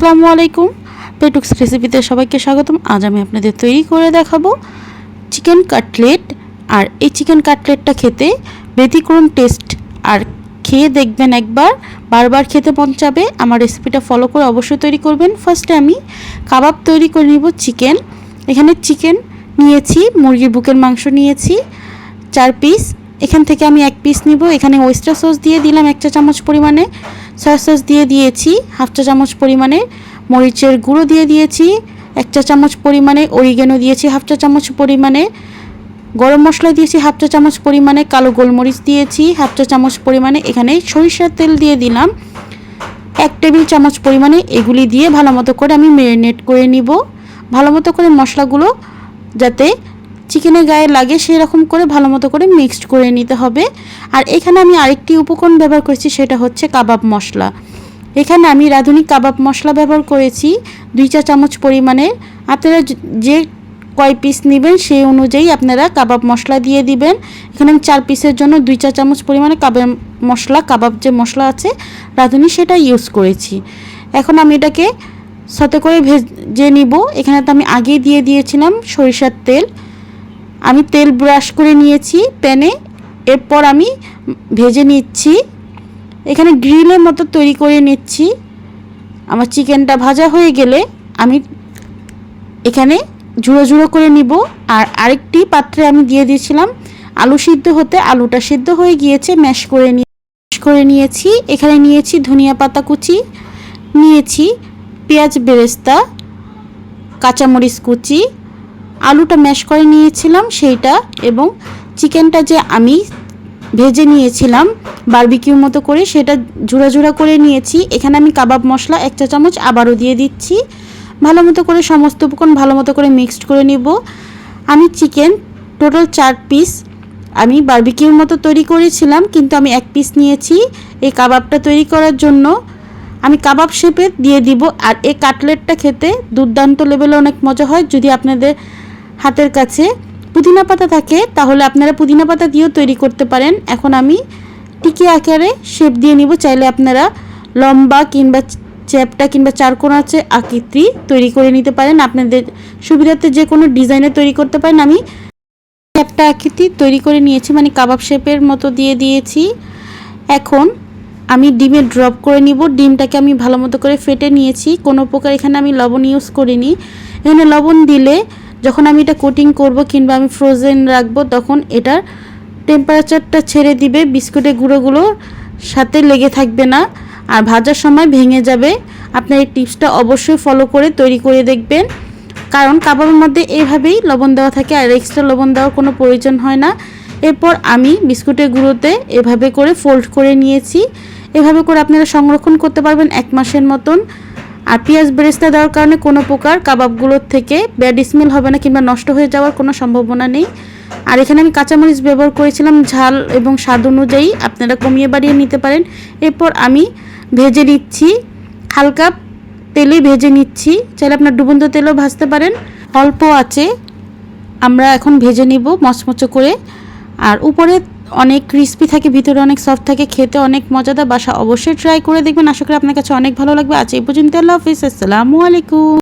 আসসালামু আলাইকুম। পেটুক্স রেসিপিতে সবাইকে স্বাগতম। আজ আমি আপনাদের তৈরি করে দেখাবো চিকেন কাটলেট আর এই চিকেন কাটলেটটা খেতে ব্যতিক্রম টেস্ট আর খেয়ে দেখবেন একবার, বারবার খেতে মন চাবে। আমার রেসিপিটা ফলো করে অবশ্যই তৈরি করবেন। ফার্স্টে আমি কাবাব তৈরি করে নিব চিকেন এখানে চিকেন নিয়েছি, মুরগির বুকের মাংস নিয়েছি, চার পিস এখান থেকে আমি এক পিস নিব। এখানে ওয়েস্টার সস দিয়ে দিলাম এক চা চামচ পরিমাণে। সয়া সস দিয়ে দিয়েছি, হাফ চা চামচ পরিমাণে মরিচের গুঁড়ো দিয়ে দিয়েছি, এক চা চামচ পরিমাণে অরিগেনো দিয়েছি, হাফ চা চামচ পরিমাণে গরম মশলা দিয়েছি, হাফ চা চামচ পরিমাণে কালো গোলমরিচ দিয়েছি, হাফ চা চামচ পরিমাণে এখানে সরিষার তেল দিয়ে দিলাম। এক টেবিল চামচ পরিমাণে এগুলি দিয়ে ভালো মতো করে আমি ম্যারিনেট করে নিব। ভালো মতো করে মশলাগুলো যাতে চিকেনের গায়ে লাগে সেই রকম করে ভালো মতো করে মিক্সড করে নিতে হবে। আর এখানে আমি আরেকটি উপকরণ ব্যবহার করেছি, সেটা হচ্ছে কাবাব মশলা। এখানে আমি রাঁধুনি কাবাব মশলা ব্যবহার করেছি, দুই চা চামচ পরিমাণে। আপনারা যে কয় পিস নেবেন সেই অনুযায়ী আপনারা কাবাব মশলা দিয়ে দিবেন। এখানে আমি চার পিসের জন্য দুই চা চামচ পরিমাণে কাবাব মশলা, কাবাব যে মশলা আছে, রাঁধুনি সেটা ইউজ করেছি। এখন আমি এটাকে সাথে করে ভেজে নিব। এখানে তো আমি আগেই দিয়ে দিয়েছিলাম সরিষার তেল। আমি তেল ব্রাশ করে নিয়েছি প্যানে, এরপর আমি ভেজে নিচ্ছি। এখানে গ্রিলের মতো তৈরি করে নিচ্ছি। আমার চিকেনটা ভাজা হয়ে গেলে আমি এখানে ঝুড়ো ঝুড়ো করে নিব। আর আরেকটি পাত্রে আমি দিয়ে দিয়েছিলাম আলু সিদ্ধ হতে আলুটা সিদ্ধ হয়ে গিয়েছে, ম্যাশ করে নিয়ে, ম্যাশ করে নিয়েছি। এখানে নিয়েছি ধনিয়া পাতা কুচি, নিয়েছি পেঁয়াজ বেরেস্তা, কাঁচামরিচ কুচি আলুটা ম্যাশ করে নিয়েছিলাম সেইটা এবং চিকেনটা যে আমি ভেজে নিয়েছিলাম বারবিকিউ মতো করে সেটা ঝুড়া ঝুড়া করে নিয়েছি। এখানে আমি কাবাব মশলা এক চা চামচ আবারও দিয়ে দিচ্ছি। ভালো মতো করে সমস্ত উপকরণ ভালো মতো করে মিক্সড করে নিব। আমি চিকেন টোটাল চার পিস আমি বারবিকিউর মতো তৈরি করেছিলাম, কিন্তু আমি এক পিস নিয়েছি এই কাবাবটা তৈরি করার জন্য। আমি কাবাব শেপে দিয়ে দিব আর এই কাটলেটটা খেতে দুর্দান্ত লেভেলে অনেক মজা হয়। যদি আপনাদের হাতের কাছে পুদিনা পাতা থাকে, তাহলে আপনারা পুদিনা পাতা দিয়েও তৈরি করতে পারেন। এখন আমি টিকি আকারে শেপ দিয়ে নিব। চাইলে আপনারা লম্বা কিংবা চ্যাপটা কিংবা চারকোনাচে আকৃতি তৈরি করে নিতে পারেন। আপনাদের সুবিধার্থে যে কোনো ডিজাইনে তৈরি করতে পারেন। আমি চ্যাপটা আকৃতি তৈরি করে নিয়েছি মানে কাবাব শেপের মতো দিয়ে দিয়েছি। এখন আমি ডিমে ড্রপ করে নিব। ডিমটাকে আমি ভালো মতো করে ফেটে নিয়েছি। কোনো প্রকার এখানে আমি লবণ ইউজ করিনি। এখানে লবণ দিলে যখন আমি এটা কোটিং করব কিংবা আমি ফ্রোজেন রাখব, তখন এটার টেম্পারেচারটা ছেড়ে দিবে, বিস্কুটের গুঁড়োগুলো সাথে লেগে থাকবে না, আর ভাজার সময় ভেঙে যাবে। আপনার এই টিপসটা অবশ্যই ফলো করে তৈরি করে দেখবেন। কারণ কাবাবের মধ্যে এভাবেই লবণ দেওয়া থাকে, আর এক্সট্রা লবণ দেওয়ার কোনো প্রয়োজন হয় না। এরপর আমি বিস্কুটের গুঁড়োতে এভাবে করে ফোল্ড করে নিয়েছি। এভাবে করে আপনারা সংরক্ষণ করতে পারবেন এক মাসের মতন। আর পেঁয়াজ বেরেস্তা দেওয়ার কারণে কোনো প্রকার কাবাবগুলোর থেকে ব্যাড স্মেল হবে না কিংবা নষ্ট হয়ে যাওয়ার কোনো সম্ভাবনা নেই। আর এখানে আমি কাঁচামরিচ ব্যবহার করেছিলাম, ঝাল এবং স্বাদ অনুযায়ী আপনারা কমিয়ে বাড়িয়ে নিতে পারেন। এরপর আমি ভেজে নিচ্ছি, হালকা তেলে ভেজে নিচ্ছি। চাইলে আপনার ডুবন্ত তেলও ভাজতে পারেন। অল্প আছে, আমরা এখন ভেজে নিব মচমচো করে। আর উপরে অনেক ক্রিস্পি থাকে, ভিতরে অনেক সফট থাকে, খেতে অনেক মজাদার, বাসা অবশ্যই ট্রাই করে দেখবেন। আশা করি আপনার কাছে অনেক ভালো লাগবে। আজ এই পর্যন্ত আল্লাহ হাফিজ, আসসালামু আলাইকুম।